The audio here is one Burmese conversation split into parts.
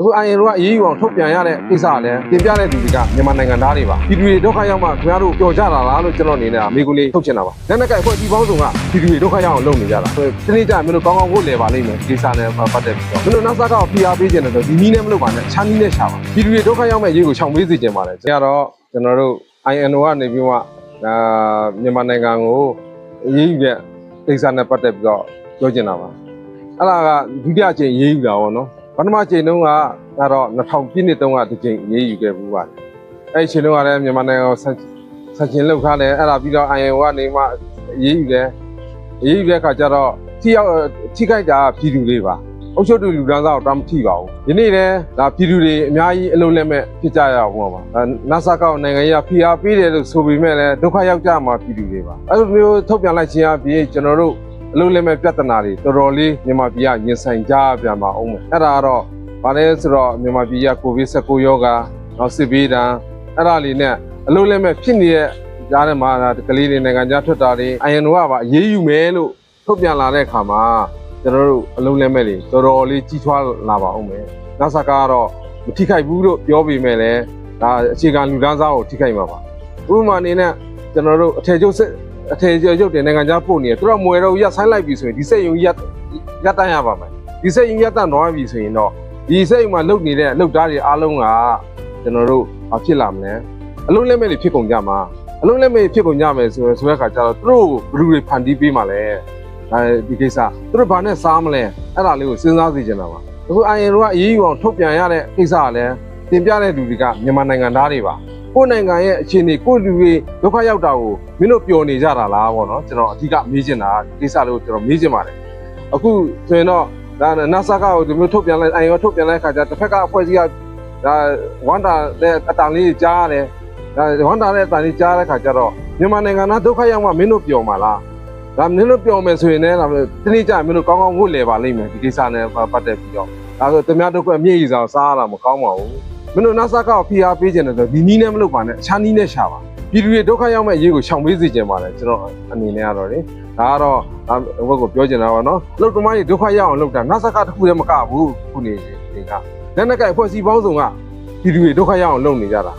အခုအရင်တော့အရေးယူအောင်ထုတ်ပြန်ရတဲ့ကိစ္စကလည်းတင်ပြတဲ့လူတွေကမြန်မာနိုင်ငံသားတွေပါပြည်သူတွေဒုက္ခရောက်မှခင်ဗျားတို့ကြော်ကြတာလားလို့ကျွန်တော်အနေနဲ့မိကူလေးထုတ်ချင်တာပါလက်နက်ကအဖွဲ့အစည်းပေါင်းစုံကပြည်သူတွေဒုက္ခရောက်အောင်လုပ်နေကြတာဒီနေ့ကျရင်မင်းတို့ကောင်းကောင်းကိုလဲပါလိမ့်မယ်ဒီကိစ္စနဲ့ပတ်သက်ပြီးတော့မင်းတို့နောက်ဆက်ကောက်ဖိအားပေးခြင်းတယ်ဆိုဒီနည်းနဲ့မလုပ်ပါနဲ့ချမ်းနည်းနဲ့ရှာပါပြည်သူတွေဒုက္ခရောက်မဲ့ရေးကိုရှောင်ပေးစေချင်ပါတယ်ကျွန်တော်ကတော့ကျွန်တော်တို့ INO ကနေပြီးမှအာမြန်မာနိုင်ငံကိုအရေးယူတဲ့ကိစ္စနဲ့ပတ်သက်ပြီးတော့ပြောချင်တာပါအဲ့ဒါကဒုတိယအကြိမ်အရေးယူတာပေါ့နော် ပထမအကြိမ်တုန်းကကတော့2000ပြည့်နှစ်တုန်းကတစ်ကြိမ်အရေးယူခဲ့ဘူးပါတယ်အဲ့ဒီအချိန်တုန်းကလည်းမြန်မာနိုင်ငံကိုဆက်ဆက်ချင်းလောက်ထားတယ်အဲ့ဒါပြီးတော့ INO ကနေမှအရေးယူတယ်အရေးယူတဲ့အခါကျတော့ထိရောက်ထိခိုက်တာပြည်သူတွေပါအုပ်ချုပ်သူလူဒန်းစားကိုတောင်းမထိပါဘူးဒီနေ့လည်းဒါပြည်သူတွေအများကြီးအလုံးလက်မဲ့ဖြစ်ကြရအောင်ပါပါအဲနာဆာကောက်နိုင်ငံရေးကဖိအားပေးတယ်လို့ဆိုပေမဲ့လည်းဒုက္ခရောက်ကြမှာပြည်သူတွေပါအဲလိုမျိုးထုတ်ပြန်လိုက်ခြင်းအပြင်ကျွန်တော်တို့အ လုံးလက်မဲ့ပြဿနာတွေတော်တော်လေးမြန်မာပြည်ကရင်ဆိုင်ကြပြန်ပါအောင်မယ်အဲ့ဒါကတော့ဗာလဲဆိုတော့မြန်မာပြည်ကကိုဗစ် -19 ရောဂါနောက်စစ်ဘေးဒဏ်အဲ့ဒါလေးနဲ့အလုံးလက်မဲ့ဖြစ်နေတဲ့ကြားထဲမှာဒါကလေးတွေနိုင်ငံခြားထွက်တာတွေ INO ကပါအေးအေးယူမယ်လို့ထုတ်ပြန်လာတဲ့အခါမှာကျွန်တော်တို့အလုံးလဲမဲ့တွေတော်တော်လေးကြီးထွားလာပါအောင်မယ်။နောက်ဆက်ကတော့မထိခိုက်ဘူးလို့ပြောပေမဲ့လည်းဒါအခြေခံလူဒန်းစားကိုထိခိုက်မှာပါ။ဥပမာအနေနဲ့ကျွန်တော်တို့အထည်ချုပ်စစ် အထည်ချုပ်တင်နိုင်ငံခြားပို့နေတယ်သူတို့မွေတော့ရက်ဆိုင်လိုက်ပြီဆိုရင်ဒီစက်ယုံရက်ရက်တန်းရပါမယ်။ဒီစက်ယုံရက်တန်းတော့ပြီဆိုရင်တော့ဒီစက်ယုံမှာလုတ်နေတဲ့အလုပ်သားတွေအားလုံးကကျွန်တော်တို့ဘာဖြစ်လာမလဲ။အလုံးလဲမဲ့တွေဖြစ်ကုန်ကြမှာအလုံးလဲမဲ့ဖြစ်ကုန်ကြမယ်ဆိုရင်ဆိုတဲ့အခါကျတော့သူတို့ဘယ်လူတွေဖန်တီးပေးမှာလဲ။အဲဒီကိစ္စသူတို့ဘာနဲ့စားမလဲအဲ့ဒါလေးကိုစဉ်းစားစီချင်တာပါအခုအရင်တော့အရေးယူအောင်ထုတ်ပြန်ရတဲ့ကိစ္စကလည်းတင်ပြတဲ့လူတွေကမြန်မာနိုင်ငံသားတွေပါ ကိုယ့်နိုင်ငံရဲ့အခြေအနေကိုယ့်လူတွေဒုက္ခရောက်တာကိုမင်းတို့ပျော်နေကြတာလားပေါ့နော်ကျွန်တော်အဓိကမေးချင်တာကိစ္စလေးကိုကျွန်တော်မေးချင်ပါတယ်အခုဆိုရင်တော့ဒါနာဆာကကိုဒီမျိုးထုတ်ပြန်လိုက်အရင်ကထုတ်ပြန်လိုက်ခါကျတစ်ဖက်ကအဖွဲ့အစည်းကဒါဝန်တာတဲ့အတန်လေးကြားရတယ်ဒါဝန်တာတဲ့အတန်လေးကြားတဲ့ခါကျတော့မြန်မာနိုင်ငံသားဒုက္ခရောက်မှမင်းတို့ပျော်မှာလားဒါမင်းတို့ပြောမယ်ဆိုရင်လည်းဒါတနေ့ကျရင်မင်းတို့ကောင်းကောင်းဝတ်လဲပါလိမ့်မယ်ဒီကိစ္စနဲ့ပတ်သက်ပြီးတော့ဒါဆိုတမန်တို့ကအမြင့်ကြီးဆောင်စားရတာမကောင်းပါဘူး မင်းတို့နာဆာကောက်ဖိအားပေးခြင်းတယ်ဆိုဒီနီးနဲ့မလုပ်ပါနဲ့အခြားနီးနဲ့ရှာပါပြည်သူတွေဒုက္ခရောက်မဲ့အရေးကိုရှောင်ပေးစေချင်ပါတယ်ကျွန်တော်အနေနဲ့ကတော့လေဒါကတော့ဘက်ကိုပြောချင်တာပါနော်အလုပ်သမားတွေဒုက္ခရောက်အောင်လုပ်တာနာဆာကောက်တစ်ခုတည်းမကဘူးခုနေတွေကလက်နက်ကအဖွဲ့အစည်းပေါင်းစုံကပြည်သူတွေဒုက္ခရောက်အောင်လုပ်နေကြတာ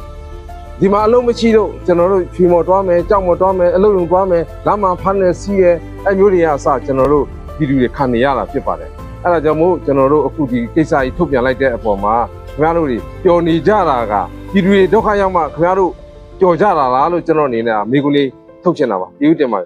ဒီမှာအလုံးမရှိတော့ကျွန်တော်တို့ဖြေမော်တွားမယ်ကြောက်မော်တွားမယ်အလုံးလုံးတွားမယ်လမ်းမှာဖမ်းနေစီးရဲအဲမျိုးတွေကအစကျွန်တော်တို့ဗီဒီယိုတွေခံနေရတာဖြစ်ပါတယ်အဲဒါကြောင့်မို့ကျွန်တော်တို့အခုဒီကိစ္စကြီးထုတ်ပြန်လိုက်တဲ့အပေါ်မှာ ခင်ဗျားတို့တွေပျော်နေကြတာကဗီဒီယိုတွေဒုက္ခရောက်မှခင်ဗျားတို့ပျော်ကြတာလားလို့ကျွန်တော်အနေနဲ့မိကူလေးထုတ်ချင်တာပါဒီဥတင်ပါ